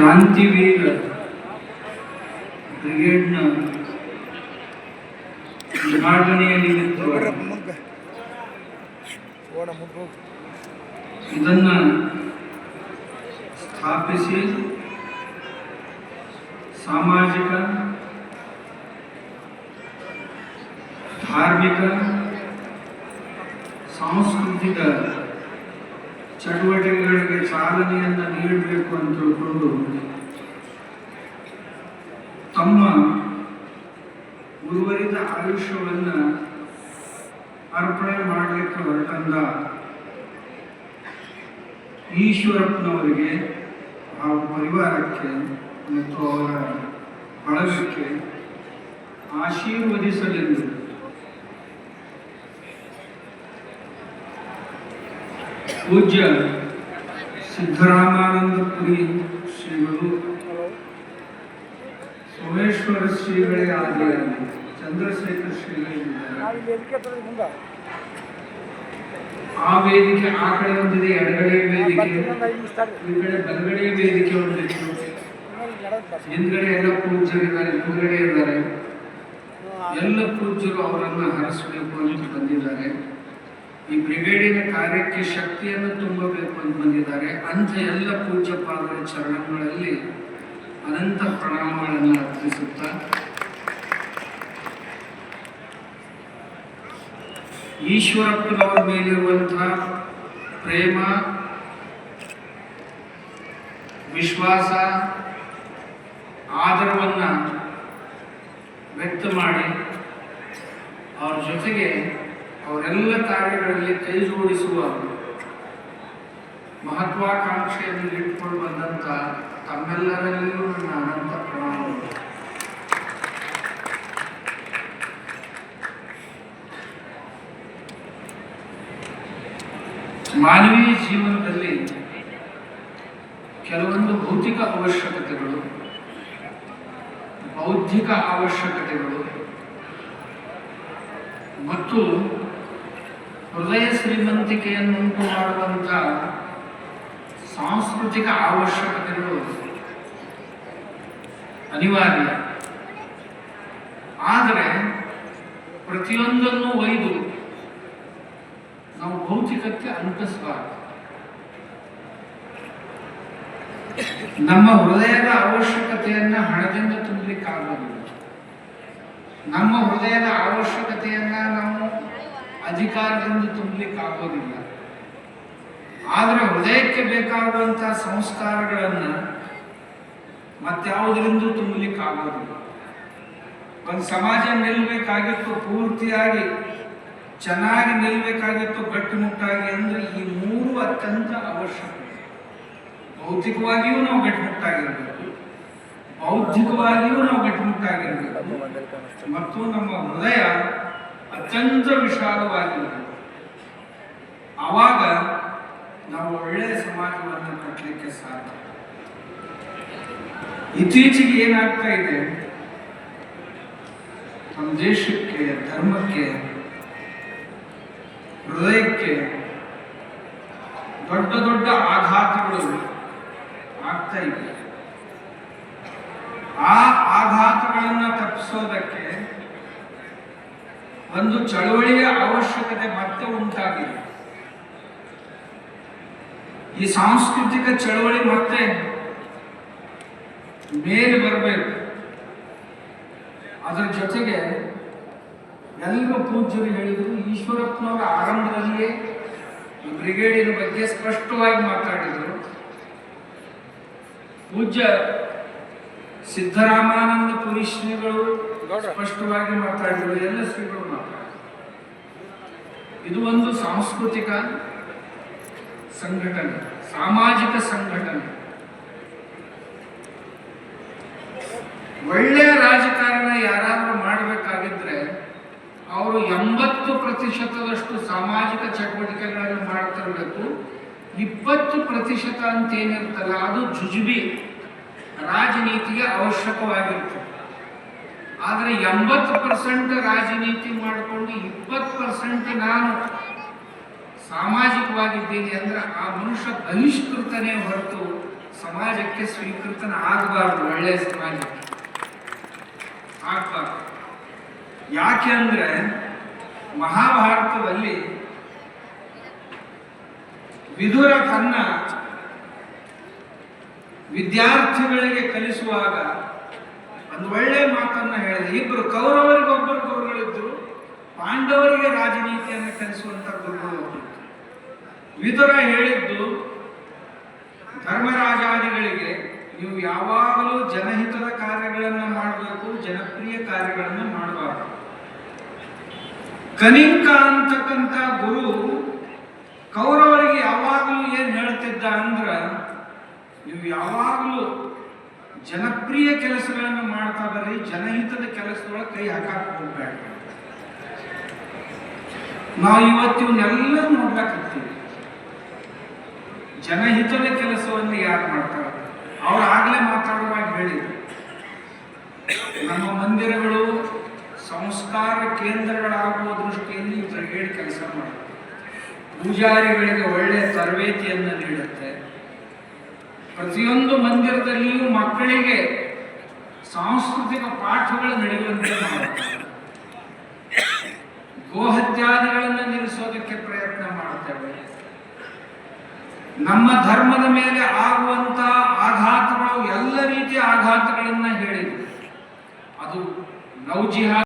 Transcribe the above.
ಕ್ರಾಂತಿವೀರ ಬ್ರಿಗೇಡ್ನ ಉದ್ಘಾಟನೆಯಲ್ಲಿ ಇದನ್ನು ಸ್ಥಾಪಿಸಿ ಸಾಮಾಜಿಕ ಧಾರ್ಮಿಕ ಸಾಂಸ್ಕೃತಿಕ ಚಟುವಟಿಕೆಗಳಿಗೆ ಚಾಲನೆಯನ್ನು ನೀಡಬೇಕು ಅಂತ ತಿಳ್ಕೊಂಡು ತಮ್ಮ ಉರ್ವರಿತ ಆಯುಷ್ಯವನ್ನು ಅರ್ಪಣೆ ಮಾಡಲಿಕ್ಕೆ ಹೊರಟಂದ ಈಶ್ವರಪ್ಪನವರಿಗೆ ಆ ಪರಿವಾರಕ್ಕೆ ಮತ್ತು ಅವರ ಬಳಗಕ್ಕೆ ಆಶೀರ್ವದಿಸಲೆಂದು ಪೂಜ್ಯ ಸಿದ್ದರಾಮಾನಂದಪುರಿ ಶ್ರೀಗಳು ಸೋಮೇಶ್ವರ ಶ್ರೀಗಳೇ ಆದರೆ ಚಂದ್ರಶೇಖರ್ ಮುಂದೆ ಆ ವೇದಿಕೆ ಆ ಕಡೆ ಒಂದಿದೆ, ಎಡಗಡೆ ವೇದಿಕೆ ಈ ಕಡೆ ಬಲಗಡೆ ವೇದಿಕೆ ಒಂದಿತ್ತು. ಹಿಂದ್ಗಡೆ ಎಲ್ಲ ಪೂಜ್ಯರಿದ್ದಾರೆ ಮುಂದ್ಗಡೆ ಇದ್ದಾರೆ. ಎಲ್ಲ ಪೂಜ್ಯರು ಅವರನ್ನು ಹರಸಬೇಕು ಅಂತ ಬಂದಿದ್ದಾರೆ. ಈ ಬ್ರಿಗೇಡಿನ ಕಾರ್ಯಕ್ಕೆ ಶಕ್ತಿಯನ್ನು ತುಂಬಬೇಕು ಅಂತ ಬಂದಿದ್ದಾರೆ. ಅಂಥ ಎಲ್ಲ ಪೂಜ್ಯ ಪಾದರ ಚರಣಗಳಲ್ಲಿ ಅನಂತ ಪ್ರಣಾಮಗಳನ್ನು ಅರ್ಪಿಸುತ್ತಾ. ಈಶ್ವರಪ್ಪನವರ ಮೇಲಿರುವಂತಹ ಪ್ರೇಮ, ವಿಶ್ವಾಸ, ಆದರವನ್ನು ವ್ಯಕ್ತ ಮಾಡಿ ಅವ್ರ ಜೊತೆಗೆ ಅವರೆಲ್ಲ ಕಾರ್ಯಗಳಲ್ಲಿ ಕೈ ಜೋಡಿಸುವ ಮಹತ್ವಾಕಾಂಕ್ಷೆಯನ್ನು ಇಟ್ಕೊಂಡು ಬಂದಂಥ ತಮ್ಮೆಲ್ಲರಲ್ಲಿಯೂ ನನ್ನ ಅನಂತ ಪ್ರಮಾಣ ಮಾನವೀಯ ಜೀವನದಲ್ಲಿ ಕೆಲವೊಂದು ಭೌತಿಕ ಅವಶ್ಯಕತೆಗಳು, ಬೌದ್ಧಿಕ ಅವಶ್ಯಕತೆಗಳು ಮತ್ತು ಹೃದಯ ಶ್ರೀಮಂತಿಕೆಯನ್ನುಂಟು ಮಾಡುವಂಥ ಸಾಂಸ್ಕೃತಿಕ ಅವಶ್ಯಕತೆಗಳು ಅನಿವಾರ್ಯ. ಆದರೆ ಪ್ರತಿಯೊಂದನ್ನು ಒಯ್ದು ನಾವು ಭೌತಿಕಕ್ಕೆ ಅಂಟಿಸಬಾರದು ನಮ್ಮ ಹೃದಯದ ಅವಶ್ಯಕತೆಯನ್ನ ಹಣದಿಂದ ತುಂಬಲಿಕ್ಕಾಗೋದಿಲ್ಲ ನಮ್ಮ ಹೃದಯದ ಅವಶ್ಯಕತೆಯನ್ನ ನಾವು ಅಧಿಕಾರದಿಂದ ತುಂಬಲಿಕ್ಕಾಗೋದಿಲ್ಲ. ಆದರೆ ಹೃದಯಕ್ಕೆ ಬೇಕಾಗುವಂತಹ ಸಂಸ್ಕಾರಗಳನ್ನು ಮತ್ತಾವುದರಿಂದ ತುಂಬಲಿಕ್ಕೆ ಆಗೋದಿಲ್ಲ ಒಂದು ಸಮಾಜ ನಿಲ್ಲಬೇಕಾಗಿತ್ತು ಪೂರ್ತಿಯಾಗಿ ಚೆನ್ನಾಗಿ ನಿಲ್ಲಬೇಕಾಗಿತ್ತು ಗಟ್ಟಿಮುಟ್ಟಾಗಿ ಅಂದ್ರೆ ಈ ಮೂರು ಅತ್ಯಂತ ಅವಶ್ಯಕ. ಭೌತಿಕವಾಗಿಯೂ ನಾವು ಗಟ್ಟಿಮುಟ್ಟಾಗಿರಬೇಕು ಬೌದ್ಧಿಕವಾಗಿಯೂ ನಾವು ಗಟ್ಟಿಮುಟ್ಟಾಗಿರ್ಬೇಕು ಮತ್ತು ನಮ್ಮ ಹೃದಯ ಅತ್ಯಂತ ವಿಶಾಲವಾಗಿರಬೇಕು ಆವಾಗ ನಾವು ಒಳ್ಳೆಯ ಸಮಾಜವನ್ನು ಕಟ್ಟಲಿಕ್ಕೆ ಸಾಧ್ಯ ಇತ್ತೀಚೆಗೆ ಏನಾಗ್ತಾ ಇದೆ ನಮ್ಮ ದೇಶಕ್ಕೆ ಧರ್ಮಕ್ಕೆ ಹೃದಯಕ್ಕೆ ದೊಡ್ಡ ದೊಡ್ಡ ಆಘಾತಗಳು ಆಗ್ತಾ ಇವೆ ಆ ಆಘಾತಗಳನ್ನು ತಪ್ಪಿಸೋದಕ್ಕೆ ಒಂದು ಚಳುವಳಿಯ ಅವಶ್ಯಕತೆ ಮತ್ತೆ ಉಂಟಾಗಿದೆ. ಈ ಸಾಂಸ್ಕೃತಿಕ ಚಳವಳಿ ಮತ್ತೆ ಮೇಲೆ ಬರಬೇಕು. ಅದರ ಜೊತೆಗೆ ಎಲ್ಲ ಪೂಜ್ಯರು ಹೇಳಿದರು, ಈಶ್ವರಪ್ಪನವರ ಆರಂಭದಲ್ಲಿಯೇ ಬ್ರಿಗೇಡಿನ ಬಗ್ಗೆ ಸ್ಪಷ್ಟವಾಗಿ ಮಾತಾಡಿದರು. ಪೂಜ್ಯ ಸಿದ್ದರಾಮಾನಂದ ಪುರಿ ಶ್ರೀಗಳು ಸ್ಪಷ್ಟವಾಗಿ ಮಾತಾಡಿದರು. ಎಲ್ಲ ಶ್ರೀಗಳು ಮಾತಾಡಿದರು. ಇದು ಒಂದು ಸಾಂಸ್ಕೃತಿಕ ಸಂಘಟನೆ ಸಾಮಾಜಿಕ ಸಂಘಟನೆ. ಒಳ್ಳೆಯ ರಾಜಕಾರಣ ಯಾರಾದರೂ ಮಾಡಬೇಕಾಗಿದ್ರೆ ಅವರು ಎಂಬತ್ತು ಪ್ರತಿಶತದಷ್ಟು ಸಾಮಾಜಿಕ ಚಟುವಟಿಕೆಗಳನ್ನು ಮಾಡ್ತಿರಬೇಕು. ಇಪ್ಪತ್ತು ಪ್ರತಿಶತ ಅಂತ ಏನಿರ್ತಲ್ಲ ಅದು ಜುಜುಬಿ. ರಾಜನೀತಿಗೆ ಅವಶ್ಯಕವಾಗಿರ್ತದೆ ಆದರೆ ಎಂಬತ್ತು ಪರ್ಸೆಂಟ್ ರಾಜನೀತಿ ಮಾಡಿಕೊಂಡು ಇಪ್ಪತ್ತು ಪರ್ಸೆಂಟ್ ನಾನು ಸಾಮಾಜಿಕವಾಗಿದ್ದೀನಿ ಅಂದ್ರೆ ಆ ಮನುಷ್ಯ ಬಹಿಷ್ಕೃತನೇ ಹೊರತು ಸಮಾಜಕ್ಕೆ ಸ್ವೀಕೃತನ ಆಗಬಾರ್ದು ಒಳ್ಳೆಯ ಸಮಾಜಕ್ಕೆ. ಆಗಬಾರ್ದು. ಯಾಕೆ ಅಂದ್ರೆ ಮಹಾಭಾರತದಲ್ಲಿ ವಿದುರ ತನ್ನ ವಿದ್ಯಾರ್ಥಿಗಳಿಗೆ ಕಲಿಸುವಾಗ ಒಂದು ಒಳ್ಳೆಯ ಮಾತನ್ನು ಹೇಳಿದೆ. ಇಬ್ಬರು ಕೌರವರಿಗೊಬ್ಬರು ಗುರುಗಳಿದ್ದರು ಪಾಂಡವರಿಗೆ ರಾಜನೀತಿಯನ್ನು ಕಲಿಸುವಂತ ಗುರುಗಳು ಒಬ್ಬರು ವಿದುರ ಹೇಳಿದ್ದು, ಧರ್ಮರಾಜಾದಿಗಳಿಗೆ ನೀವು ಯಾವಾಗಲೂ ಜನಹಿತದ ಕಾರ್ಯಗಳನ್ನು ಮಾಡಬೇಕು, ಜನಪ್ರಿಯ ಕಾರ್ಯಗಳನ್ನು ಮಾಡಬಾರದು. ಕನಿಂಕ ಅಂತಕ್ಕಂಥ ಗುರು ಕೌರವರಿಗೆ ಯಾವಾಗಲೂ ಏನು ಹೇಳ್ತಿದ್ದ ಅಂದ್ರ ನೀವು ಯಾವಾಗಲೂ ಜನಪ್ರಿಯ ಕೆಲಸಗಳನ್ನು ಮಾಡ್ತಾ ಇದ್ದಾರೆ ಜನಹಿತದ ಕೆಲಸದೊಳಗೆ ಕೈ ಹಾಕಕ್ ಹೋಗ್ಬೇಡ ನಾವು ಇವತ್ತು ಇವನ್ನೆಲ್ಲ ನೋಡ್ಲಾಕತ್ತೀವಿ ಜನಹಿತದ ಕೆಲಸವನ್ನು ಯಾರು ಮಾಡ್ತಾರೆ? ಅವ್ರು ಆಗ್ಲೇ ಮಾತಾಡುವಾಗ ಹೇಳಿದ್ರು ನಮ್ಮ ಮಂದಿರಗಳು ಸಂಸ್ಕಾರ ಕೇಂದ್ರಗಳಾಗುವ ದೃಷ್ಟಿಯಲ್ಲಿ ಇವರು ಹೇಳಿ ಕೆಲಸ ಮಾಡ್ತಾರೆ. ಪೂಜಾರಿಗಳಿಗೆ ಒಳ್ಳೆಯ ತರಬೇತಿಯನ್ನು ನೀಡುತ್ತೆ. ಪ್ರತಿಯೊಂದು ಮಂದಿರದಲ್ಲಿಯೂ ಮಕ್ಕಳಿಗೆ ಸಾಂಸ್ಕೃತಿಕ ಪಾಠಗಳು ನಡೆಯುವಂತೆ ಗೋಹತ್ಯಾದಿಗಳನ್ನು ನಿಲ್ಲಿಸೋದಕ್ಕೆ ಪ್ರಯತ್ನ ಮಾಡುತ್ತೇವೆ. ನಮ್ಮ ಧರ್ಮದ ಮೇಲೆ ಆಗುವಂತ ಆಘಾತಗಳು ಎಲ್ಲ ರೀತಿಯ ಆಘಾತಗಳನ್ನ ಹೇಳಿದೆ ಅದು ಜಿಹಾದ್